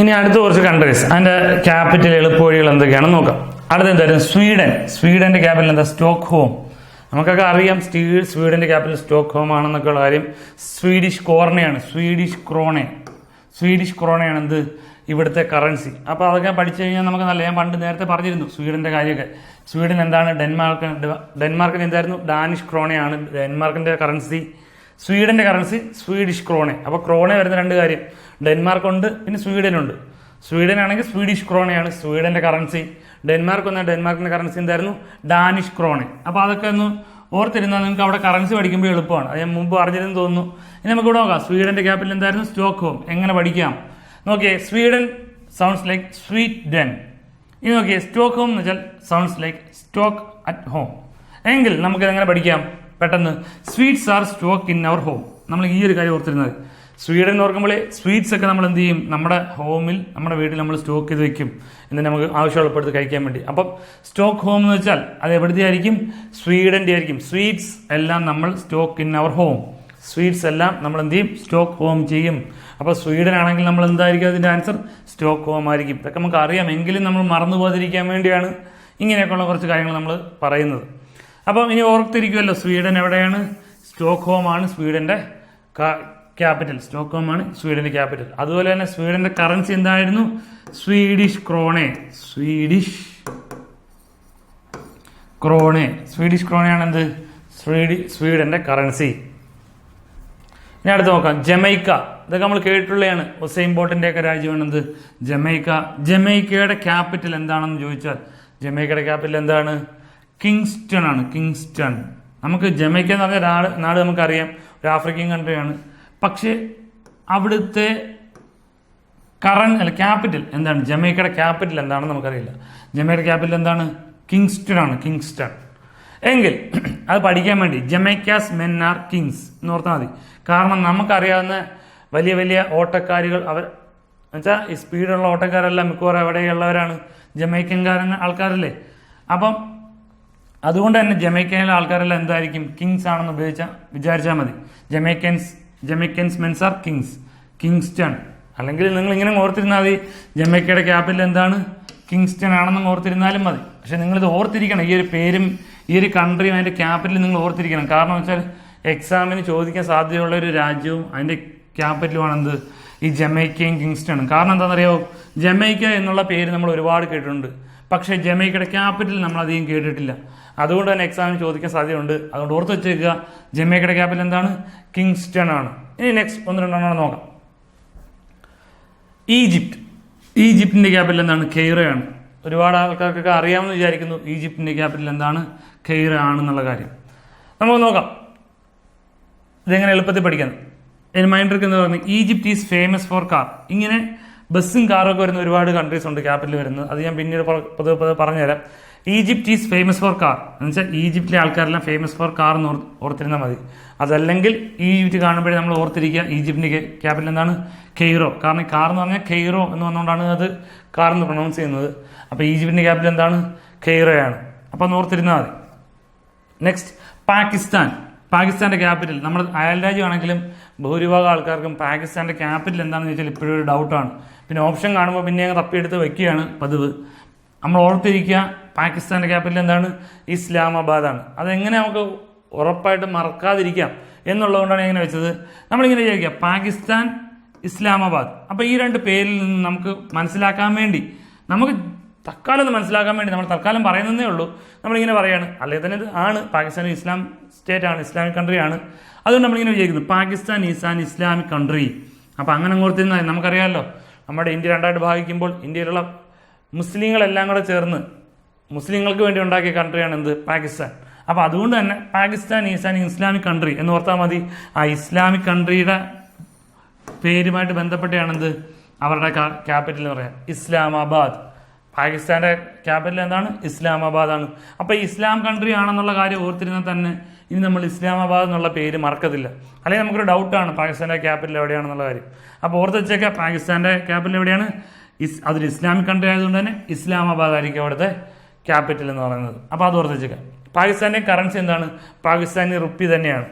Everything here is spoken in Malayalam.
ഇനി അടുത്ത കുറച്ച് കൺട്രീസ് അതിന്റെ ക്യാപിറ്റൽ എളുപ്പവഴികൾ എന്തൊക്കെയാണെന്ന് നോക്കാം. അടുത്ത എന്തായാലും സ്വീഡൻ. സ്വീഡന്റെ ക്യാപിറ്റൽ എന്താ? സ്റ്റോക്ക് ഹോം നമുക്കൊക്കെ അറിയാം സ്റ്റീ സ്വീഡന്റെ ക്യാപിറ്റൽ സ്റ്റോക്ക് ഹോം ആണെന്നൊക്കെ ഉള്ള കാര്യം. സ്വീഡിഷ് കോർണയാണ്. Swedish krona. സ്വീഡിഷ് ക്രോണയാണ് എന്ത്? ഇവിടുത്തെ കറൻസി അപ്പോൾ അതൊക്കെ പഠിച്ചു കഴിഞ്ഞാൽ നമുക്ക് നല്ല ഞാൻ പണ്ട് നേരത്തെ പറഞ്ഞിരുന്നു സ്വീഡന്റെ കാര്യമൊക്കെ. സ്വീഡൻ എന്താണ്? ഡെൻമാർക്ക് ഡെൻമാർക്കിന് എന്തായിരുന്നു? ഡാനിഷ് ക്രോണയാണ് ഡെൻമാർക്കിന്റെ കറൻസി സ്വീഡന്റെ കറൻസി സ്വീഡിഷ് ക്രോണെ അപ്പോൾ ക്രോണെ വരുന്ന രണ്ട് കാര്യം. ഡെൻമാർക്ക് ഉണ്ട് പിന്നെ സ്വീഡനുണ്ട്. സ്വീഡൻ ആണെങ്കിൽ സ്വീഡിഷ് ക്രോണയാണ് സ്വീഡന്റെ കറൻസി ഡെൻമാർക്ക് വന്നാൽ ഡെൻമാർക്കിന്റെ കറൻസി എന്തായിരുന്നു? ഡാനിഷ് ക്രോണെ അപ്പോൾ അതൊക്കെ ഒന്ന് ഓർത്തിരുന്നാൽ നിങ്ങൾക്ക് അവിടെ കറൻസി പഠിക്കുമ്പോൾ എളുപ്പമാണ്. അത് ഞാൻ മുമ്പ് അറിഞ്ഞിരുന്നു തോന്നുന്നു. ഇനി നമുക്ക് ഇവിടെ നോക്കാം. സ്വീഡന്റെ ക്യാപിറ്റൽ എന്തായിരുന്നു? സ്റ്റോക്ക് ഹോം എങ്ങനെ പഠിക്കാം? നോക്കിയേ Sweden sounds like sweet den ഇനി നോക്കിയേ സ്റ്റോക്ക് ഹോം എന്ന് വെച്ചാൽ sounds like stock at home എങ്കിൽ നമുക്ക് എങ്ങനെ പഠിക്കാം? പെട്ടെന്ന് sweets are stock in our home നമ്മൾ ഈ ഒരു കാര്യം ഓർത്തിരുന്നത്. സ്വീഡൻ ഓർക്കുമ്പോൾ സ്വീറ്റ്സ് ഒക്കെ നമ്മൾ എന്ത് ചെയ്യും? നമ്മുടെ ഹോമിൽ നമ്മുടെ വീട്ടിൽ നമ്മൾ സ്റ്റോക്ക് ചെയ്ത് വെക്കും. എന്നിട്ട് നമുക്ക് ആവശ്യമുള്ളപ്പെടുത്ത് കഴിക്കാൻ വേണ്ടി. അപ്പം സ്റ്റോക്ക് ഹോം എന്ന് വെച്ചാൽ അത് എവിടുത്തെ ആയിരിക്കും സ്വീഡന്റെ ആയിരിക്കും സ്വീറ്റ്സ് എല്ലാം നമ്മൾ stock in our home sweets എല്ലാം നമ്മൾ എന്ത് ചെയ്യും? സ്റ്റോക്ക് ഹോം ചെയ്യും. അപ്പോൾ സ്വീഡൻ ആണെങ്കിൽ നമ്മൾ എന്തായിരിക്കും അതിന്റെ ആൻസർ സ്റ്റോക്ക് ഹോം ആയിരിക്കും. ഇതൊക്കെ നമുക്ക് അറിയാം. എങ്കിലും നമ്മൾ മറന്നു പോകാതിരിക്കാൻ വേണ്ടിയാണ് ഇങ്ങനെയൊക്കെയുള്ള കുറച്ച് കാര്യങ്ങൾ നമ്മൾ പറയുന്നത്. അപ്പം ഇനി ഓർത്തിരിക്കുമല്ലോ സ്വീഡൻ എവിടെയാണ്? സ്റ്റോക്ക് ഹോം ആണ് സ്വീഡന്റെ ക്യാപിറ്റൽ. സ്റ്റോക്ക് ഹോം ആണ് സ്വീഡന്റെ ക്യാപിറ്റൽ. അതുപോലെ തന്നെ സ്വീഡന്റെ കറൻസി എന്തായിരുന്നു? Swedish krone. Swedish krone. Swedish ക്രോണയാണ് എന്ത് സ്വീഡി സ്വീഡന്റെ കറൻസി. ഇനി അടുത്ത് നോക്കാം. ജമൈക്ക. ഇതൊക്കെ നമ്മൾ കേട്ടിട്ടുള്ളതാണ്. ഒസൈൻ ബോട്ടിന്റെ ഒക്കെ രാജ്യമാണ് എന്ത് ജമൈക്ക. ജമൈക്കയുടെ ക്യാപിറ്റൽ എന്താണെന്ന് ചോദിച്ചാൽ ജമൈക്കയുടെ ക്യാപിറ്റൽ എന്താണ്? കിങ്സ്റ്റൺ ആണ് കിങ്സ്റ്റൺ നമുക്ക് ജമൈക്ക എന്ന് പറഞ്ഞ നാട് നാട് നമുക്കറിയാം. ഒരു ആഫ്രിക്കൻ കൺട്രിയാണ് പക്ഷേ അവിടുത്തെ കറൻ അല്ല ക്യാപിറ്റൽ എന്താണ്? ജമൈക്കയുടെ ക്യാപിറ്റൽ എന്താണെന്ന് നമുക്കറിയില്ല. ജമൈക്കയുടെ ക്യാപിറ്റൽ എന്താണ്? കിങ്സ്റ്റൺ ആണ് കിങ്സ്റ്റൺ എങ്കിൽ അത് പഠിക്കാൻ വേണ്ടി ജമൈക്കാസ് മെൻ ആർ കിങ്സ് എന്ന് ഓർത്താൽ മതി. കാരണം നമുക്കറിയാവുന്ന വലിയ വലിയ ഓട്ടക്കാരികൾ അവർ എന്നുവെച്ചാൽ ഈ സ്പീഡുള്ള ഓട്ടക്കാരെല്ലാം മിക്കവാറും എവിടെയുള്ളവരാണ്? ജമൈക്കൻകാരൻ ആൾക്കാരല്ലേ? അപ്പം അതുകൊണ്ട് തന്നെ ജമൈക്കയിലെ ആൾക്കാരെല്ലാം എന്തായിരിക്കും? കിങ്സ് ആണെന്ന് ഉപയോഗിച്ചാൽ വിചാരിച്ചാൽ മതി. Jamaicans Jamaicans mens are kings Kingston അല്ലെങ്കിൽ നിങ്ങൾ ഇങ്ങനെ ഓർത്തിരുന്നാൽ മതി ജമൈക്കയുടെ ക്യാപിറ്റൽ എന്താണ്? കിങ്സ്റ്റൺ ആണെന്ന് ഓർത്തിരുന്നാലും മതി. പക്ഷെ നിങ്ങളിത് ഓർത്തിരിക്കണം. ഈ ഒരു പേരും ഈ ഒരു കൺട്രിയും അതിന്റെ ക്യാപിറ്റൽ നിങ്ങൾ ഓർത്തിരിക്കണം. കാരണം വെച്ചാൽ എക്സാമിന് ചോദിക്കാൻ സാധ്യതയുള്ള ഒരു രാജ്യവും അതിന്റെ ക്യാപിറ്റലുമാണ് എന്ത് ഈ ജമൈക്കയും കിങ്സ്റ്റണും കാരണം എന്താണെന്നറിയോ ജമൈക്ക എന്നുള്ള പേര് നമ്മൾ ഒരുപാട് കേട്ടിട്ടുണ്ട്. പക്ഷേ ജമൈക്കയുടെ ക്യാപിറ്റൽ നമ്മൾ അധികം കേട്ടിട്ടില്ല. അതുകൊണ്ട് തന്നെ എക്സാമിന് ചോദിക്കാൻ സാധ്യതയുണ്ട്. അതുകൊണ്ട് ഓർത്ത് വെച്ചേക്കുക ജമൈക്കയുടെ ക്യാപിറ്റൽ എന്താണ്? കിങ്സ്റ്റൺ ആണ്. ഇനി നെക്സ്റ്റ് ഒന്ന് രണ്ടെണ്ണം നോക്കാം. ഈജിപ്റ്റ് ഈജിപ്തിന്റെ ക്യാപിറ്റൽ എന്താണ്? കെയ്റയാണ് ഒരുപാട് ആൾക്കാർക്കൊക്കെ അറിയാമെന്ന് വിചാരിക്കുന്നു. ഈജിപ്തിന്റെ ക്യാപിറ്റൽ എന്താണ്? കെയ്റ ആണെന്നുള്ള കാര്യം. നമുക്ക് നോക്കാം. ഇതെങ്ങനെ എളുപ്പത്തിൽ പഠിക്കാം. എന്റെ മൈൻഡ് എന്ന് പറയുന്നത് Egypt is famous for car ഇങ്ങനെ ബസ്സും കാറും ഒക്കെ വരുന്ന ഒരുപാട് കൺട്രീസ് ഉണ്ട് ക്യാപിറ്റൽ വരുന്നത്. അത് ഞാൻ പിന്നീട് പൊതു പതുക്കെ പറഞ്ഞുതരാം. Egypt is famous for car എന്ന് വെച്ചാൽ ഈജിപ്തിലെ ആൾക്കാരെല്ലാം ഫേമസ് ഫോർ കാർ എന്ന് ഓർത്തിരുന്നാൽ മതി. അതല്ലെങ്കിൽ ഈജിപ്റ്റ് കാണുമ്പോഴേ നമ്മൾ ഓർത്തിരിക്കുക ഈജിപ്തിന്റെ ക്യാപിറ്റൽ എന്താണ്? കെയ്റോ. കാരണം കാർ എന്ന് പറഞ്ഞാൽ കെയ്റോ എന്ന് പറഞ്ഞുകൊണ്ടാണ് അത് കാർ എന്ന് പ്രൊണൗൺസ് ചെയ്യുന്നത്. അപ്പോൾ ഈജിപ്തിന്റെ ക്യാപിറ്റൽ എന്താണ്? കെയ്റോയാണ്. അപ്പോൾ ഓർത്തിരുന്നാൽ മതി. നെക്സ്റ്റ് പാകിസ്ഥാൻ. പാകിസ്ഥാന്റെ ക്യാപിറ്റൽ നമ്മൾ അയൽ രാജ്യമാണെങ്കിലും ഭൂരിഭാഗം ആൾക്കാർക്കും പാകിസ്ഥാന്റെ ക്യാപിറ്റൽ എന്താണെന്ന് ചോദിച്ചാൽ ഇപ്പോഴും ഒരു ഡൗട്ടാണ് പിന്നെ ഓപ്ഷൻ കാണുമ്പോൾ പിന്നെ അങ്ങ് തപ്പിയെടുത്ത് വെക്കുകയാണ് പതിവ്. നമ്മൾ ഓർത്തിരിക്കുക പാകിസ്ഥാന്റെ ക്യാപിറ്റൽ എന്താണ്? ഇസ്ലാമാബാദാണ് അതെങ്ങനെ നമുക്ക് ഉറപ്പായിട്ട് മറക്കാതിരിക്കാം എന്നുള്ളതുകൊണ്ടാണ് ഇങ്ങനെ വെച്ചത്. നമ്മളിങ്ങനെ വിചാരിക്കുക പാകിസ്ഥാൻ ഇസ്ലാമാബാദ്. അപ്പോൾ ഈ രണ്ട് പേരിൽ നിന്ന് നമുക്ക് മനസ്സിലാക്കാൻ വേണ്ടി നമുക്ക് തൽക്കാലം ഒന്ന് മനസ്സിലാക്കാൻ വേണ്ടി നമ്മൾ തൽക്കാലം പറയുന്നതേ ഉള്ളൂ. നമ്മളിങ്ങനെ പറയാണ് അല്ലെങ്കിൽ തന്നെ ഇത് ആണ്. പാകിസ്ഥാൻ ഇസ്ലാം സ്റ്റേറ്റ് ആണ് ഇസ്ലാമിക് കൺട്രി ആണ്. അതുകൊണ്ട് നമ്മളിങ്ങനെ വിചാരിക്കുന്നു Pakistan is an Islamic country അപ്പോൾ അങ്ങനെ ഓർത്തിരുന്നാൽ നമുക്കറിയാമല്ലോ നമ്മുടെ ഇന്ത്യ രണ്ടായിട്ട് ഭാഗിക്കുമ്പോൾ ഇന്ത്യയിലുള്ള മുസ്ലിങ്ങളെല്ലാം കൂടെ ചേർന്ന് മുസ്ലിങ്ങൾക്ക് വേണ്ടി ഉണ്ടാക്കിയ കൺട്രിയാണ് എന്ത്? പാകിസ്ഥാൻ. അപ്പോൾ അതുകൊണ്ട് തന്നെ Pakistan is an Islamic country എന്ന് ഓർത്താൽ മതി. ആ ഇസ്ലാമിക് കൺട്രിയുടെ പേരുമായിട്ട് ബന്ധപ്പെട്ടാണെന്ത് അവരുടെ ക്യാപിറ്റൽ എന്ന് പറയാം ഇസ്ലാമാബാദ്. പാകിസ്ഥാന്റെ ക്യാപിറ്റൽ എന്താണ്? ഇസ്ലാമാബാദ് ആണ് അപ്പോൾ ഇസ്ലാം കൺട്രി ആണെന്നുള്ള കാര്യം ഓർത്തിരുന്ന തന്നെ ഇനി നമ്മൾ ഇസ്ലാമാബാദ് എന്നുള്ള പേര് മറക്കത്തില്ല. അല്ലെങ്കിൽ നമുക്കൊരു ഡൗട്ടാണ് പാകിസ്ഥാന്റെ ക്യാപിറ്റൽ എവിടെയാണെന്നുള്ള കാര്യം. അപ്പോൾ ഓർത്ത് വെച്ചേക്കാം പാകിസ്ഥാന്റെ ക്യാപിറ്റൽ എവിടെയാണ്? ഇസ് അതൊരു ഇസ്ലാമിക് കൺട്രി ആയതുകൊണ്ട് തന്നെ ഇസ്ലാമാബാദ് ആയിരിക്കും അവിടുത്തെ ക്യാപിറ്റൽ എന്ന് പറയുന്നത്. അപ്പോൾ അത് ഓർത്ത് വെച്ചേക്കാം. പാകിസ്ഥാന്റെ കറൻസി എന്താണ്? പാകിസ്ഥാനി റുപ്പി തന്നെയാണ്.